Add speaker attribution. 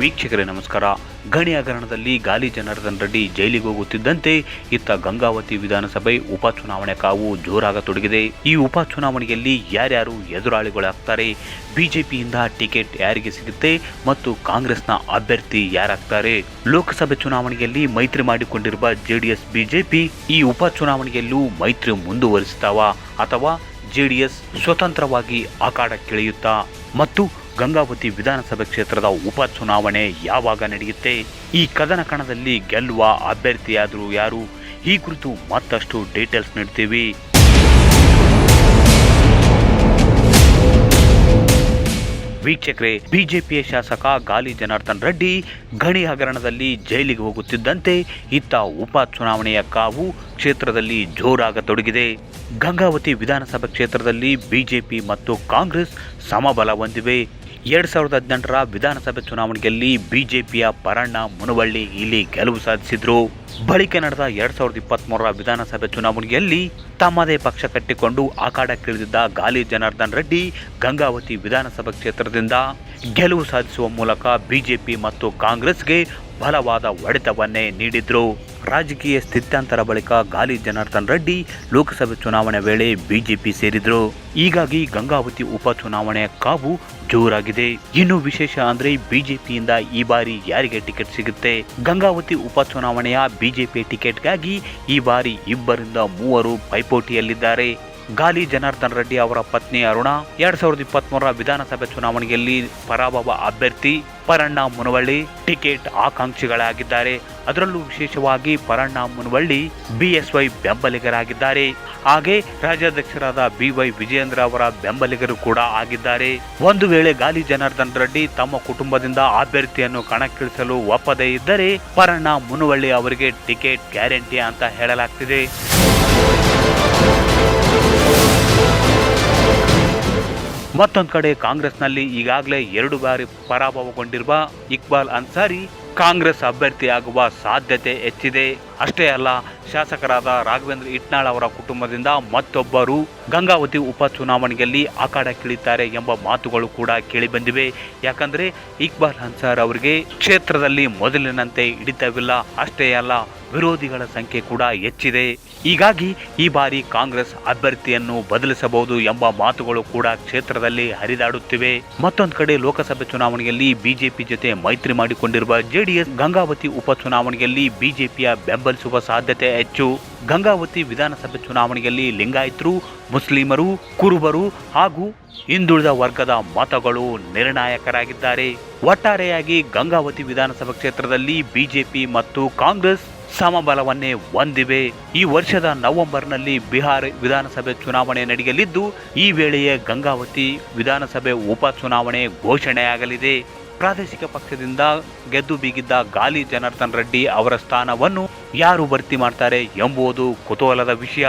Speaker 1: ವೀಕ್ಷಕರೇ, ನಮಸ್ಕಾರ. ಗಣಿ ಹಗರಣದಲ್ಲಿ ಗಾಲಿ ಜನಾರ್ದನ್ ರೆಡ್ಡಿ ಜೈಲಿಗೆ ಹೋಗುತ್ತಿದ್ದಂತೆ ಇತ್ತ ಗಂಗಾವತಿ ವಿಧಾನಸಭೆ ಉಪಚುನಾವಣೆ ಕಾವು ಜೋರಾಗತೊಡಗಿದೆ ಈ ಉಪಚುನಾವಣೆಯಲ್ಲಿ ಯಾರ್ಯಾರು ಎದುರಾಳಿಗಳಾಗ್ತಾರೆ, ಬಿಜೆಪಿಯಿಂದ ಟಿಕೆಟ್ ಯಾರಿಗೆ ಸಿಗುತ್ತೆ ಮತ್ತು ಕಾಂಗ್ರೆಸ್ನ ಅಭ್ಯರ್ಥಿ ಯಾರಾಗ್ತಾರೆ? ಲೋಕಸಭೆ ಚುನಾವಣೆಯಲ್ಲಿ ಮೈತ್ರಿ ಮಾಡಿಕೊಂಡಿರುವ ಜೆಡಿಎಸ್, ಬಿಜೆಪಿ ಈ ಉಪಚುನಾವಣೆಯಲ್ಲೂ ಮೈತ್ರಿ ಮುಂದುವರಿಸ್ತಾವ ಅಥವಾ ಜೆಡಿಎಸ್ ಸ್ವತಂತ್ರವಾಗಿ ಅಖಾಡಕ್ಕಿಳಿಯುತ್ತಾ? ಮತ್ತು ಗಂಗಾವತಿ ವಿಧಾನಸಭೆ ಕ್ಷೇತ್ರದ ಉಪಚುನಾವಣೆ ಯಾವಾಗ ನಡೆಯುತ್ತೆ? ಈ ಕದನ ಕಣದಲ್ಲಿ ಗೆಲ್ಲುವ ಅಭ್ಯರ್ಥಿಯಾದರೂ ಯಾರು? ಈ ಕುರಿತು ಮತ್ತಷ್ಟು ಡೀಟೇಲ್ಸ್ ನೀಡ್ತೀವಿ. ವೀಕ್ಷಕರೇ, ಬಿಜೆಪಿಯ ಶಾಸಕ ಗಾಲಿ ಜನಾರ್ದನ್ ರೆಡ್ಡಿ ಗಣಿ ಹಗರಣದಲ್ಲಿ ಜೈಲಿಗೆ ಹೋಗುತ್ತಿದ್ದಂತೆ ಇತ್ತ ಉಪ ಚುನಾವಣೆಯ ಕಾವು ಕ್ಷೇತ್ರದಲ್ಲಿ ಜೋರಾಗತೊಡಗಿದೆ ಗಂಗಾವತಿ ವಿಧಾನಸಭಾ ಕ್ಷೇತ್ರದಲ್ಲಿ ಬಿಜೆಪಿ ಮತ್ತು ಕಾಂಗ್ರೆಸ್ ಸಮಬಲ ಹೊಂದಿವೆ. ಎರಡ್ ಸಾವಿರದ ಹದಿನೆಂಟರ ವಿಧಾನಸಭೆ ಚುನಾವಣೆಯಲ್ಲಿ ಬಿಜೆಪಿಯ ಪರಣ್ಣ ಮುನವಳ್ಳಿ ಇಲ್ಲಿ ಗೆಲುವು ಸಾಧಿಸಿದ್ರು. ಬಳಿಕ ನಡೆದ ಎರಡ್ ಸಾವಿರದ ಇಪ್ಪತ್ತ್ಮೂರರ ವಿಧಾನಸಭೆ ಚುನಾವಣೆಯಲ್ಲಿ ತಮ್ಮದೇ ಪಕ್ಷ ಕಟ್ಟಿಕೊಂಡು ಅಖಾಡಕ್ಕಿಳಿದಿದ್ದ ಗಾಲಿ ಜನಾರ್ದನ್ ರೆಡ್ಡಿ ಗಂಗಾವತಿ ವಿಧಾನಸಭಾ ಕ್ಷೇತ್ರದಿಂದ ಗೆಲುವು ಸಾಧಿಸುವ ಮೂಲಕ ಬಿಜೆಪಿ ಮತ್ತು ಕಾಂಗ್ರೆಸ್ಗೆ ಬಲವಾದ ಹೊಡೆತವನ್ನೇ ನೀಡಿದ್ರು. ರಾಜಕೀಯ ಸ್ಥಿತ್ಯಾಂತರ ಬಳಿಕ ಗಾಲಿ ಜನಾರ್ದನ್ ರೆಡ್ಡಿ ಲೋಕಸಭೆ ಚುನಾವಣೆ ವೇಳೆ ಬಿಜೆಪಿ ಸೇರಿದ್ರು. ಹೀಗಾಗಿ ಗಂಗಾವತಿ ಉಪಚುನಾವಣೆಯ ಕಾವು ಜೋರಾಗಿದೆ. ಇನ್ನು ವಿಶೇಷ ಅಂದ್ರೆ ಬಿಜೆಪಿಯಿಂದ ಈ ಬಾರಿ ಯಾರಿಗೆ ಟಿಕೆಟ್ ಸಿಗುತ್ತೆ? ಗಂಗಾವತಿ ಉಪಚುನಾವಣೆಯ ಬಿಜೆಪಿ ಟಿಕೆಟ್ಗಾಗಿ ಈ ಬಾರಿ ಇಬ್ಬರಿಂದ ಮೂವರು ಪೈಪೋಟಿಯಲ್ಲಿದ್ದಾರೆ. ಗಾಲಿ ಜನಾರ್ದನ್ ರೆಡ್ಡಿ ಅವರ ಪತ್ನಿ ಅರುಣ, ಎರಡ್ ಸಾವಿರದ ಇಪ್ಪತ್ಮೂರರ ವಿಧಾನಸಭೆ ಚುನಾವಣೆಯಲ್ಲಿ ಪರಾಭವ ಅಭ್ಯರ್ಥಿ ಪರಣ್ಣ ಮುನವಳ್ಳಿ ಟಿಕೆಟ್ ಆಕಾಂಕ್ಷಿಗಳಾಗಿದ್ದಾರೆ. ಅದರಲ್ಲೂ ವಿಶೇಷವಾಗಿ ಪರಣ್ಣ ಮುನವಳ್ಳಿ ಬಿಎಸ್ವೈ ಬೆಂಬಲಿಗರಾಗಿದ್ದಾರೆ. ಹಾಗೆ ರಾಜ್ಯಾಧ್ಯಕ್ಷರಾದ ಬಿವೈ ವಿಜಯೇಂದ್ರ ಅವರ ಬೆಂಬಲಿಗರು ಕೂಡ ಆಗಿದ್ದಾರೆ. ಒಂದು ವೇಳೆ ಗಾಲಿ ಜನಾರ್ದನ್ ರೆಡ್ಡಿ ತಮ್ಮ ಕುಟುಂಬದಿಂದ ಅಭ್ಯರ್ಥಿಯನ್ನು ಕಣಕ್ಕಿಳಿಸಲು ಒಪ್ಪದೇ ಇದ್ದರೆ ಪರಣ್ಣ ಮುನವಳ್ಳಿ ಅವರಿಗೆ ಟಿಕೆಟ್ ಗ್ಯಾರಂಟಿ ಅಂತ ಹೇಳಲಾಗ್ತಿದೆ. ಮತ್ತೊಂದು ಕಡೆ ಕಾಂಗ್ರೆಸ್ನಲ್ಲಿ ಈಗಾಗಲೇ ಎರಡು ಬಾರಿ ಪರಾಭವಗೊಂಡಿರುವ ಇಕ್ಬಾಲ್ ಅನ್ಸಾರಿ ಕಾಂಗ್ರೆಸ್ ಅಭ್ಯರ್ಥಿಯಾಗುವ ಸಾಧ್ಯತೆ ಹೆಚ್ಚಿದೆ. ಅಷ್ಟೇ ಅಲ್ಲ, ಶಾಸಕರಾದ ರಾಘವೇಂದ್ರ ಇಟ್ನಾಳ್ ಅವರ ಕುಟುಂಬದಿಂದ ಮತ್ತೊಬ್ಬರು ಗಂಗಾವತಿ ಉಪಚುನಾವಣೆಯಲ್ಲಿ ಅಖಾಡಕ್ಕಿಳಿತಾರೆ ಎಂಬ ಮಾತುಗಳು ಕೂಡ ಕೇಳಿಬಂದಿವೆ. ಯಾಕಂದ್ರೆ ಇಕ್ಬಾಲ್ ಅನ್ಸಾರ್ ಅವರಿಗೆ ಕ್ಷೇತ್ರದಲ್ಲಿ ಮೊದಲಿನಂತೆ ಹಿಡಿತವಿಲ್ಲ. ಅಷ್ಟೇ ಅಲ್ಲ, ವಿರೋಧಿಗಳ ಸಂಖ್ಯೆ ಕೂಡ ಹೆಚ್ಚಿದೆ. ಹೀಗಾಗಿ ಈ ಬಾರಿ ಕಾಂಗ್ರೆಸ್ ಅಭ್ಯರ್ಥಿಯನ್ನು ಬದಲಿಸಬಹುದು ಎಂಬ ಮಾತುಗಳು ಕೂಡ ಕ್ಷೇತ್ರದಲ್ಲಿ ಹರಿದಾಡುತ್ತಿವೆ. ಮತ್ತೊಂದು ಕಡೆ ಲೋಕಸಭೆ ಚುನಾವಣೆಯಲ್ಲಿ ಬಿಜೆಪಿ ಜೊತೆ ಮೈತ್ರಿ ಮಾಡಿಕೊಂಡಿರುವ ಜೆಡಿಎಸ್ ಗಂಗಾವತಿ ಉಪಚುನಾವಣೆಯಲ್ಲಿ ಬಿಜೆಪಿಯ ಬೆಂಬಲಿಸುವ ಸಾಧ್ಯತೆ ಹೆಚ್ಚು. ಗಂಗಾವತಿ ವಿಧಾನಸಭೆ ಚುನಾವಣೆಯಲ್ಲಿ ಲಿಂಗಾಯತರು, ಮುಸ್ಲಿಮರು, ಕುರುಬರು ಹಾಗೂ ಹಿಂದುಳಿದ ವರ್ಗದ ಮತಗಳು ನಿರ್ಣಾಯಕರಾಗಿದ್ದಾರೆ. ಒಟ್ಟಾರೆಯಾಗಿ ಗಂಗಾವತಿ ವಿಧಾನಸಭಾ ಕ್ಷೇತ್ರದಲ್ಲಿ ಬಿಜೆಪಿ ಮತ್ತು ಕಾಂಗ್ರೆಸ್ ಸಮಬಲವನ್ನೇ ಹೊಂದಿವೆ. ಈ ವರ್ಷದ ನವೆಂಬರ್ನಲ್ಲಿ ಬಿಹಾರ ವಿಧಾನಸಭೆ ಚುನಾವಣೆ ನಡೆಯಲಿದ್ದು, ಈ ವೇಳೆಯೇ ಗಂಗಾವತಿ ವಿಧಾನಸಭೆ ಉಪಚುನಾವಣೆ ಘೋಷಣೆಯಾಗಲಿದೆ. ಪ್ರಾದೇಶಿಕ ಪಕ್ಷದಿಂದ ಗೆದ್ದು ಬೀಗಿದ್ದ ಗಾಲಿ ಜನಾರ್ದನ್ ರೆಡ್ಡಿ ಅವರ ಸ್ಥಾನವನ್ನು ಯಾರು ಭರ್ತಿ ಮಾಡ್ತಾರೆ ಎಂಬುದು ಕುತೂಹಲದ ವಿಷಯ.